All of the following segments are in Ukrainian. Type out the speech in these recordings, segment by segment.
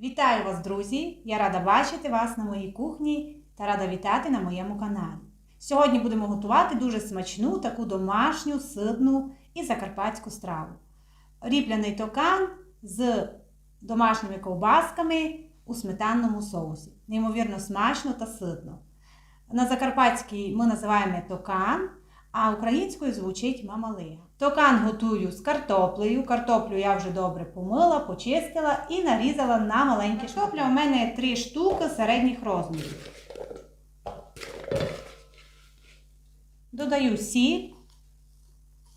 Вітаю вас, друзі! Я рада бачити вас на моїй кухні та рада вітати на моєму каналі. Сьогодні будемо готувати дуже смачну, таку домашню, ситну і закарпатську страву. Ріпляний токан з домашніми ковбасками у сметанному соусі. Неймовірно смачно та ситно. На закарпатській ми називаємо токан, а українською звучить мамалига. Токан готую з картоплею. Картоплю я вже добре помила, почистила і нарізала на маленькі Картопля у мене 3 штуки середніх розмірів. Додаю сіль,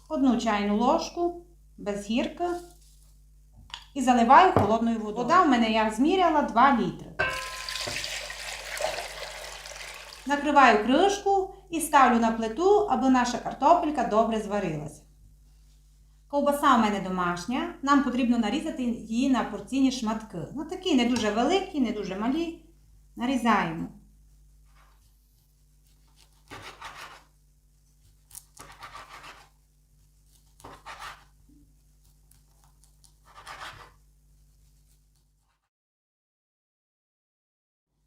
одну чайну ложку без гірки і заливаю холодною водою. Вода у мене я зміряла 2 літри. Накриваю кришку і ставлю на плиту, аби наша картопелька добре зварилася. Ковбаса у мене домашня. Нам потрібно нарізати її на порційні шматки. Ну такі не дуже великі, не дуже малі. Нарізаємо.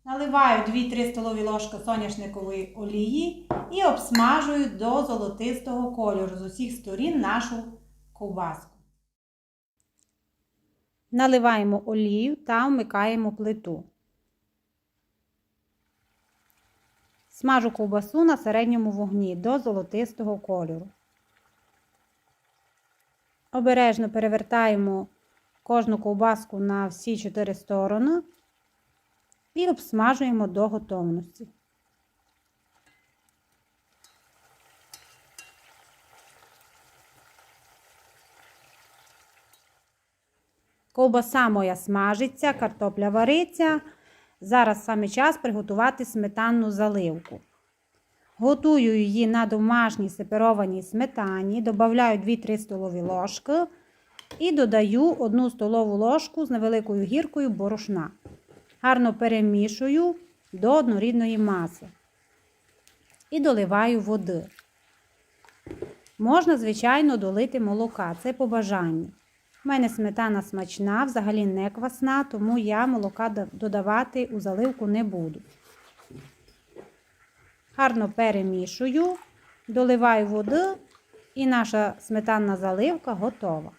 Наливаю 2-3 столові ложки соняшникової олії і обсмажую до золотистого кольору з усіх сторін нашу ковбаску. Наливаємо олію та вмикаємо плиту. Смажу ковбасу на середньому вогні до золотистого кольору. Обережно перевертаємо кожну ковбаску на всі чотири сторони і обсмажуємо до готовності. Ковбаса моя смажиться, картопля вариться. Зараз саме час приготувати сметанну заливку. Готую її на домашній сеперованій сметані, додаю 2-3 столові ложки і додаю 1 столову ложку з невеликою гіркою борошна. Гарно перемішую до однорідної маси і доливаю води. Можна, звичайно, долити молока, це по бажанню. У мене сметана смачна, взагалі не квасна, тому я молока додавати у заливку не буду. Гарно перемішую, доливаю води і наша сметанна заливка готова.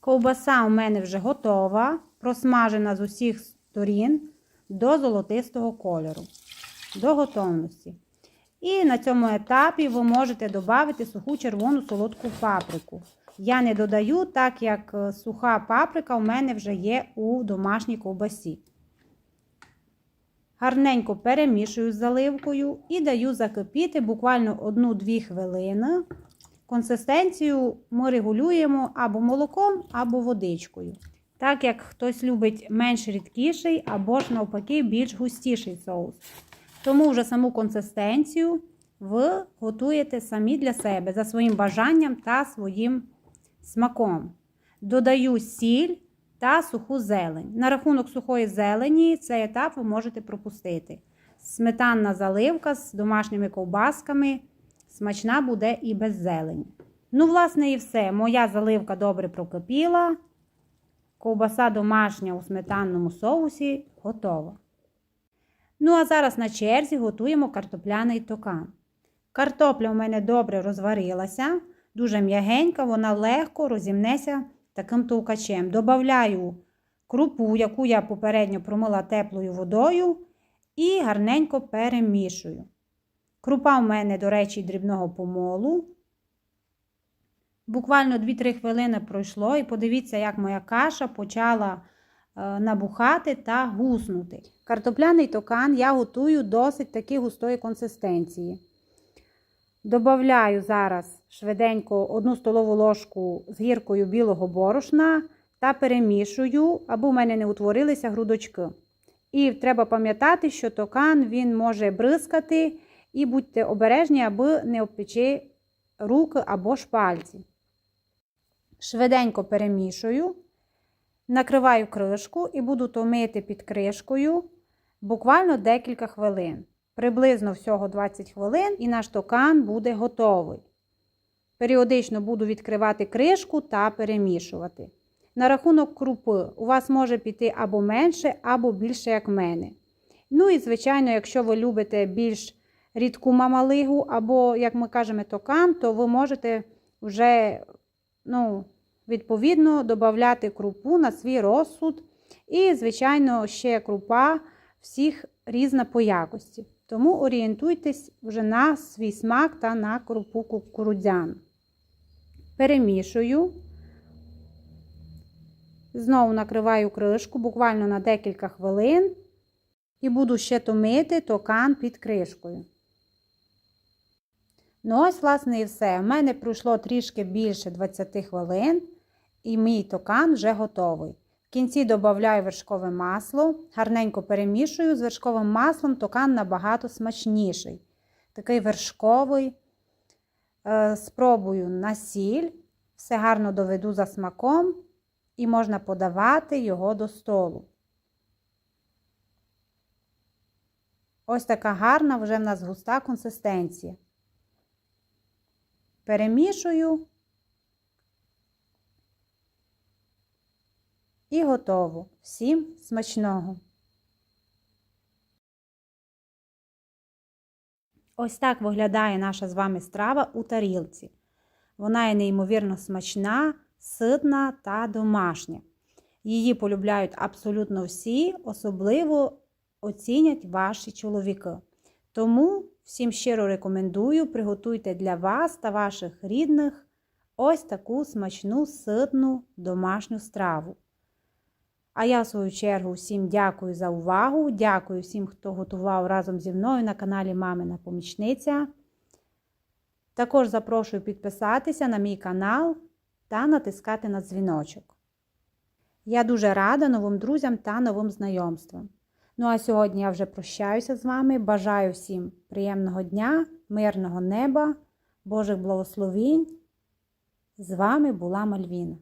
Ковбаса у мене вже готова, просмажена з усіх сторін до золотистого кольору, до готовності. І на цьому етапі ви можете додати суху червону солодку паприку. Я не додаю, так як суха паприка у мене вже є у домашній ковбасі. Гарненько перемішую з заливкою і даю закипіти буквально 1-2 хвилини. Консистенцію ми регулюємо або молоком, або водичкою. Так як хтось любить менш рідкіший, або ж навпаки більш густіший соус. Тому вже саму консистенцію ви готуєте самі для себе за своїм бажанням та своїм смаком. Додаю сіль та суху зелень. На рахунок сухої зелені цей етап ви можете пропустити. Сметанна заливка з домашніми ковбасками. Смачна буде і без зелені. Ну, власне, і все. Моя заливка добре прокипіла. Ковбаса домашня у сметанному соусі готова. Ну, а зараз на черзі готуємо картопляний токан. Картопля у мене добре розварилася, дуже м'ягенька, вона легко розімнеться таким товкачем. Добавляю крупу, яку я попередньо промила теплою водою, і гарненько перемішую. Крупа у мене, до речі, дрібного помолу. Буквально 2-3 хвилини пройшло, і подивіться, як моя каша почала набухати та гуснути. Картопляний токан я готую досить таки густої консистенції. Добавляю зараз швиденько 1 столову ложку з гіркою білого борошна та перемішую, аби у мене не утворилися грудочки. І треба пам'ятати, що токан він може бризкати, і будьте обережні, аби не обпечи руки або ж пальці. Швиденько перемішую. Накриваю кришку і буду томити під кришкою буквально декілька хвилин. Приблизно всього 20 хвилин, і наш токан буде готовий. Періодично буду відкривати кришку та перемішувати. На рахунок крупи у вас може піти або менше, або більше, як в мене. Ну і, звичайно, якщо ви любите більш рідку мамалигу, або, як ми кажемо, токан, то ви можете вже, ну, відповідно, додати крупу на свій розсуд. І, звичайно, ще крупа всіх різна по якості. Тому орієнтуйтесь вже на свій смак та на крупу кукурудзяну. Перемішую. Знову накриваю кришку буквально на декілька хвилин. І буду ще томити токан під кришкою. Ну, ось, власне, і все. У мене пройшло трішки більше 20 хвилин, і мій токан вже готовий. В кінці додаю вершкове масло, гарненько перемішую з вершковим маслом токан набагато смачніший. Такий вершковий. Е, Спробую на сіль, все гарно доведу за смаком, і можна подавати його до столу. Ось така гарна вже в нас густа консистенція. Перемішую і готово. Всім смачного! Ось так виглядає наша з вами страва у тарілці. Вона є неймовірно смачна, ситна та домашня. Її полюбляють абсолютно всі, особливо оцінять ваші чоловіки. Тому всім щиро рекомендую, приготуйте для вас та ваших рідних ось таку смачну, ситну домашню страву. А я, в свою чергу, всім дякую за увагу. Дякую всім, хто готував разом зі мною на каналі Мамина Помічниця. Також запрошую підписатися на мій канал та натискати на дзвіночок. Я дуже рада новим друзям та новим знайомствам. Ну а сьогодні я вже прощаюся з вами. Бажаю всім приємного дня, мирного неба, Божих благословінь. З вами була Мальвіна.